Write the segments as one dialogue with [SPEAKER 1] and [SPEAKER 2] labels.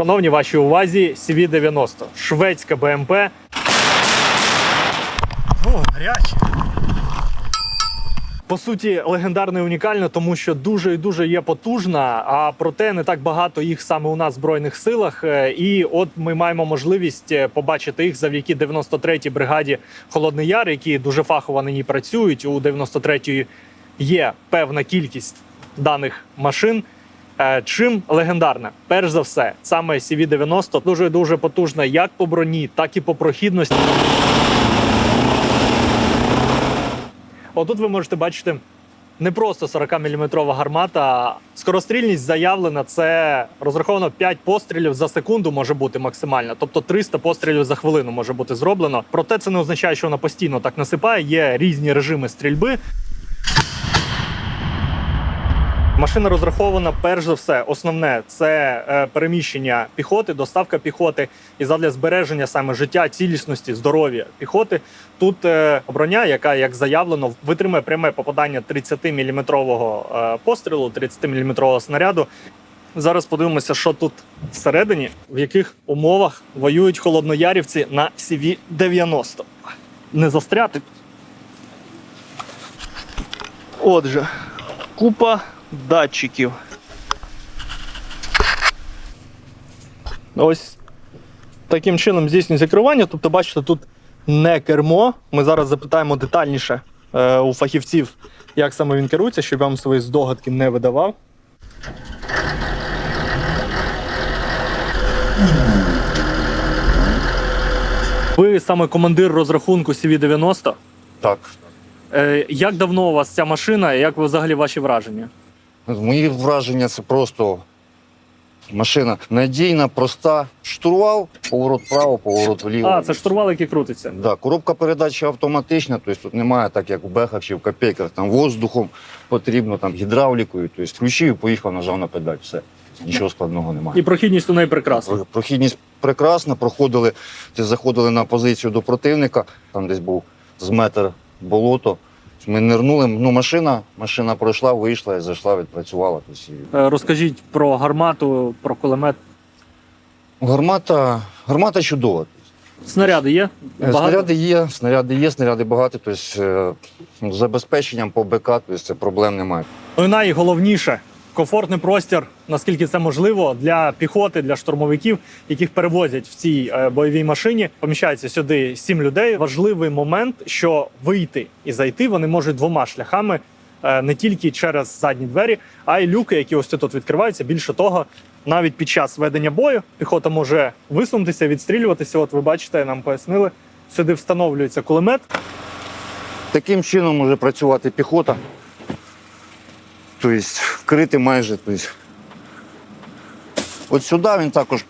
[SPEAKER 1] Шановні, вашій увазі CV-90, шведська БМП. О, гаряче. По суті, легендарна і унікальна, тому що дуже і дуже є потужна, а проте не так багато їх саме у нас в збройних силах. Е, І от ми маємо можливість е, побачити їх завдяки 93-й бригаді Холодний Яр, які дуже фахово на ній працюють. У 93-ї є певна кількість даних машин. Е, Чим легендарна? Перш за все, саме CV-90 дуже дуже потужна як по броні, так і по прохідності. Отут ви можете бачити не просто 40-мм гармата. Скорострільність заявлена. Це розраховано 5 пострілів за секунду може бути максимально. Тобто 300 пострілів за хвилину може бути зроблено. Проте це не означає, що вона постійно так насипає. Є різні режими стрільби. Машина розрахована перш за все. Основне це е, переміщення піхоти, доставка піхоти і задля збереження саме життя, цілісності, здоров'я піхоти. Тут е, броня, яка як заявлено, витримує пряме попадання 30-мм е, пострілу, 30-мм снаряду. Зараз подивимося, що тут всередині, в яких умовах воюють холодноярівці на CV-90. Не застряти. Отже, купа датчиків. Ось таким чином здійснюється керування. Тобто, бачите, тут не кермо. Ми зараз запитаємо детальніше е, у фахівців, як саме він керується, щоб я вам свої здогадки не видавав. Ви саме командир розрахунку CV-90.
[SPEAKER 2] Так.
[SPEAKER 1] Е, як давно у вас ця машина і як ви взагалі ваші враження?
[SPEAKER 2] Мої враження це просто машина надійна, проста. Штурвал, поворот вправо, поворот вліво.
[SPEAKER 1] А, це штурвал, який крутиться.
[SPEAKER 2] Да, коробка передач автоматична, тобто тут немає так, як у бехах чи в копейках, там воздухом потрібно, там гідравлікою. Тобто включив, поїхав, нажав на педаль. Все. Нічого складного немає.
[SPEAKER 1] І прохідність у неї прекрасна.
[SPEAKER 2] Прохідність прекрасна. Проходили, ти заходили на позицію до противника, там десь був з метр болото. Ми нирнули, ну машина, машина пройшла, вийшла і зайшла, відпрацювала. Тобто,
[SPEAKER 1] Е, Розкажіть про гармату, про кулемет.
[SPEAKER 2] Гармата, гармата чудова.
[SPEAKER 1] Снаряди є?
[SPEAKER 2] Багато? Снаряди є, снаряди є, снаряди багато. Тобто, е, з забезпеченням по БК, тобто, проблем немає.
[SPEAKER 1] Ну і найголовніше комфортний простір, наскільки це можливо, для піхоти, для штурмовиків, яких перевозять в цій е, бойовій машині. Поміщається сюди сім людей. Важливий момент, що вийти і зайти вони можуть двома шляхами. е, Не тільки через задні двері, а й люки, які ось тут відкриваються. Більше того, навіть під час ведення бою піхота може висунутися, відстрілюватися. От ви бачите, нам пояснили. Сюди встановлюється кулемет.
[SPEAKER 2] Таким чином може працювати піхота. Тобто вкрити майже. Тобто. От сюди він також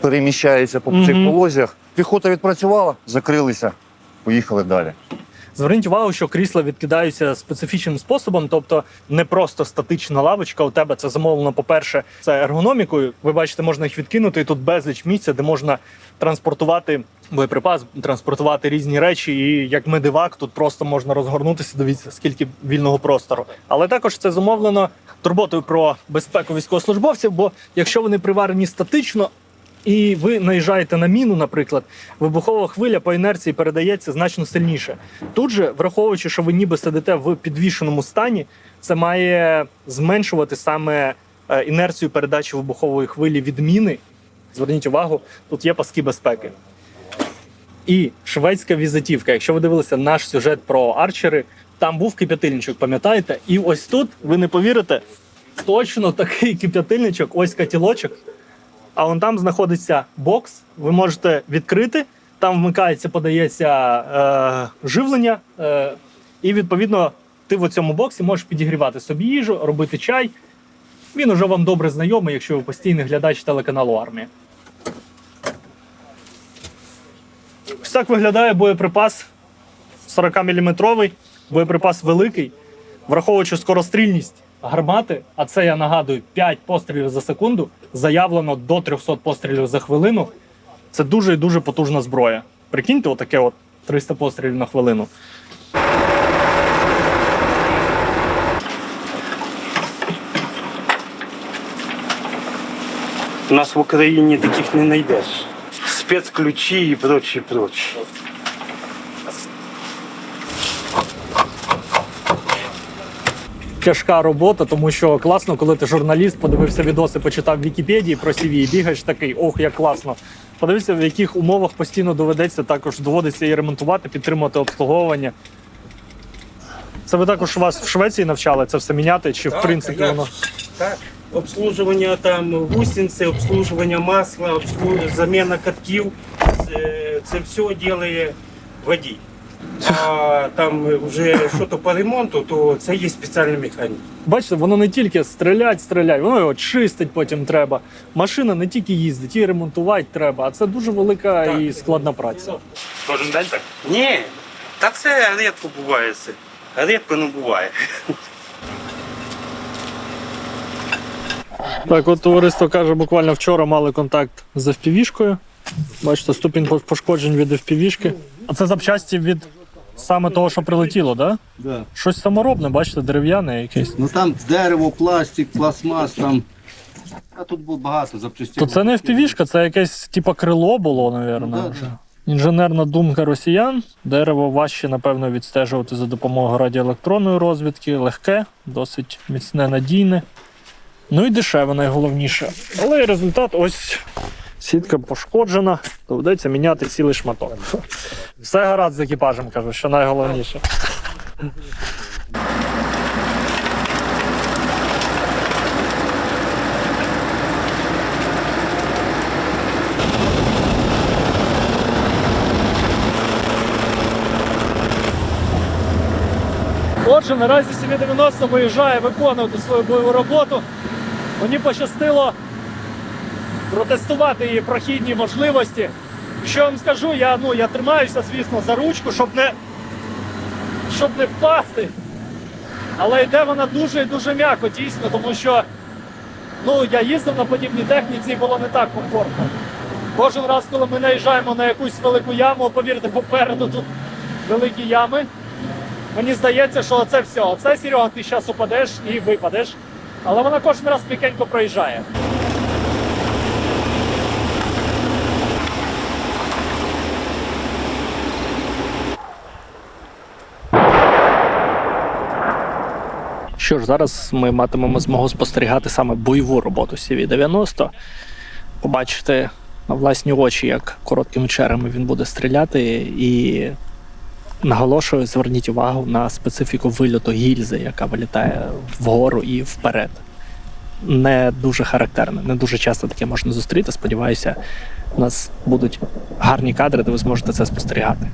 [SPEAKER 2] переміщається по цих полозях. Піхота відпрацювала, закрилися, поїхали далі.
[SPEAKER 1] Зверніть увагу, що крісла відкидаються специфічним способом, тобто не просто статична лавочка. У тебе це замовлено, по-перше, це ергономікою. Ви бачите, можна їх відкинути, і тут безліч місця, де можна транспортувати боєприпас, транспортувати різні речі. І як медивак, тут просто можна розгорнутися. Дивіться, скільки вільного простору. Але також це зумовлено турботою про безпеку військовослужбовців. Бо якщо вони приварені статично, і ви наїжджаєте на міну, наприклад, вибухова хвиля по інерції передається значно сильніше. Тут же, враховуючи, що ви ніби сидите в підвішеному стані, це має зменшувати саме е, інерцію передачі вибухової хвилі від міни. Зверніть увагу, тут є паски безпеки. І шведська візитівка. Якщо ви дивилися наш сюжет про арчери, там був кип'ятильничок, пам'ятаєте? І ось тут, ви не повірите, точно такий кип'ятильничок, ось котілочок. А вон там знаходиться бокс. Ви можете відкрити. Там вмикається, подається е, живлення, е, і відповідно ти в цьому боксі можеш підігрівати собі їжу, робити чай. Він уже вам добре знайомий, якщо ви постійний глядач телеканалу Армія. Ось так виглядає боєприпас 40-мм. Боєприпас великий, враховуючи скорострільність гармати, а це я нагадую 5 пострілів за секунду, заявлено до 300 пострілів за хвилину. Це дуже і дуже потужна зброя. Прикиньте, отаке от 300 пострілів на хвилину.
[SPEAKER 3] У нас в Україні таких не знайдеш. Спецключі і прочі, прочі.
[SPEAKER 1] Тяжка робота, тому що класно, коли ти журналіст, подивився відоси, почитав в Вікіпедії про CV і бігаєш такий, ох, як класно. Подивився, в яких умовах постійно доведеться також доводиться і ремонтувати, підтримувати обслуговування. Це ви також вас в Швеції навчали це все міняти? Чи в принципі воно?
[SPEAKER 3] Так. Обслужування там гусениці, обслужування масла, обслуж... заміна катків. Це, це все робить водій. А там вже щось по ремонту, то це є спеціальний механік.
[SPEAKER 1] бачите, воно не тільки стрілять, стрілять, воно його чистить потім треба. Машина не тільки їздить, і ремонтувати треба. А це дуже велика
[SPEAKER 3] Так.
[SPEAKER 1] і складна праця. Кожен день так.
[SPEAKER 3] Ні, та це рідко буває. Це. Рідко не буває.
[SPEAKER 1] Так, от товариство каже, буквально вчора мали контакт з FPV-шкою. Бачите, ступінь пошкоджень від FPV-шки. А це запчасті від саме того, що прилетіло, да?
[SPEAKER 4] Да.
[SPEAKER 1] Щось саморобне, бачите, дерев'яне якесь.
[SPEAKER 4] Ну там дерево, пластик, пластмас, там. А тут було багато запчастин.
[SPEAKER 1] То це не FPV-шка, це якесь типа крило було, напевно.
[SPEAKER 4] Ну, да, да.
[SPEAKER 1] Інженерна думка росіян. Дерево важче, напевно, відстежувати за допомогою радіоелектронної розвідки. Легке, досить міцне, надійне. Ну і дешеве найголовніше. Але результат ось сітка пошкоджена, доведеться міняти цілий шматок. Все гаразд з екіпажем, кажу, що найголовніше. Отже, наразі 790 виїжджає виконувати свою бойову роботу. Мені пощастило протестувати її прохідні можливості. Що вам скажу, я, ну, я тримаюся, звісно, за ручку, щоб не, щоб не впасти. Але йде вона дуже і дуже м'яко, дійсно, тому що ну, я їздив на подібній техніці і було не так комфортно. Кожен раз, коли ми наїжджаємо на якусь велику яму, повірте, попереду тут великі ями. Мені здається, що це все. Оце Серега, ти зараз упадеш і випадеш. Але вона кожен раз пікенько проїжджає. Що ж, зараз ми матимемо змогу спостерігати саме бойову роботу CV-90, побачити на власні очі, як короткими черами він буде стріляти, і Наголошую, зверніть увагу на специфіку вильоту гільзи, яка вилітає вгору і вперед. Не дуже характерне, не дуже часто таке можна зустріти. Сподіваюся, у нас будуть гарні кадри, де ви зможете це спостерігати.